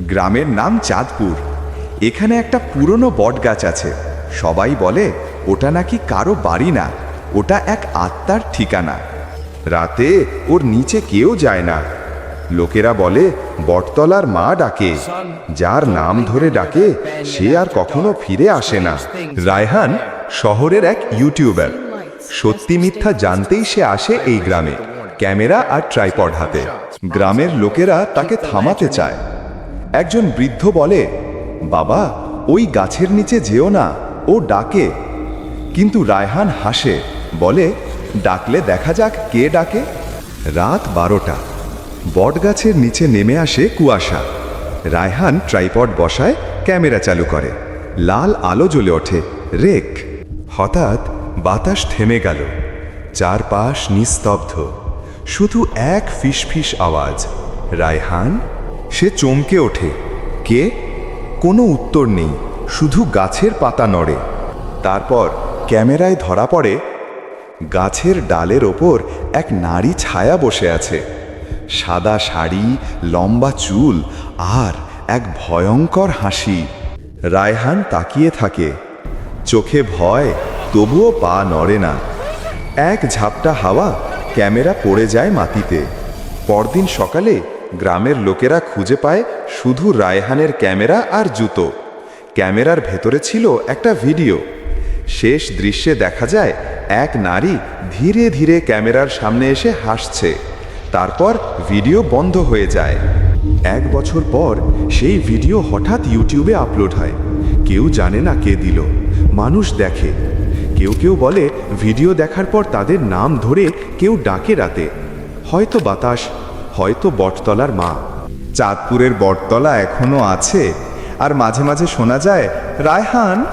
গ্রামের নাম চাঁদপুর। এখানে একটা পুরনো বটগাছ আছে। সবাই বলে, ওটা নাকি কারও বাড়ি না। ওটা এক আত্মার ঠিকানা। রাতে ওর নিচে কেউ যায় না। লোকেরা বলে, বটতলার মা ডাকে। যার নাম ধরে ডাকে, সে আর কখনো ফিরে আসে না। রায়হান শহরের এক ইউটিউবার। সত্যি মিথ্যা জানতেই সে আসে এই গ্রামে, ক্যামেরা আর ট্রাইপড হাতে। গ্রামের লোকেরা তাকে থামাতে চায়। একজন বৃদ্ধ বলে, বাবা, ওই গাছের নিচে যেও না, ও ডাকে। কিন্তু রায়হান হাসে, বলে, ডাকলে দেখা যাক কে ডাকে? রাত বারোটা। বটগাছের নিচে নেমে আসে কুয়াশা। রায়হান ট্রাইপড বসায়, ক্যামেরা চালু করে। লাল আলো জ্বলে ওঠে। রেক। হঠাৎ বাতাস থেমে গেল। চারপাশ নিস্তব্ধ। শুধু এক ফিসফিস আওয়াজ। রায়হান সে চমকে ওঠে। কে? কোনো উত্তর নেই, শুধু গাছের পাতা নড়ে। তারপর ক্যামেরায় ধরা পড়ে, গাছের ডালের ওপর এক নারী ছায়া বসে আছে। সাদা শাড়ি, লম্বা চুল আর এক ভয়ঙ্কর হাসি। রায়হান তাকিয়ে থাকে। চোখে ভয়, তবুও পা নড়ে না। এক ঝাপটা হাওয়া ক্যামেরা পড়ে যায় মাটিতে। পরদিন সকালে গ্রামের লোকেরা খুঁজে পায় শুধু রায়হানের ক্যামেরা আর জুতো। ক্যামেরার ভেতরে ছিল একটা ভিডিও। শেষ দৃশ্যে দেখা যায়, এক নারী ধীরে ধীরে ক্যামেরার সামনে এসে হাসছে। তারপর ভিডিও বন্ধ হয়ে যায়। এক বছর পর সেই ভিডিও হঠাৎ ইউটিউবে আপলোড হয়। কেউ জানে না কে দিল। মানুষ দেখে। কেউ কেউ বলে, ভিডিও দেখার পর তাদের নাম ধরে কেউ ডাকে রাতে। হয়তো বাতাস হয়তো বটতলার মা। চাঁদপুরের বটতলা এখনও আছে। আর মাঝে মাঝে শোনা যায় রায়হান?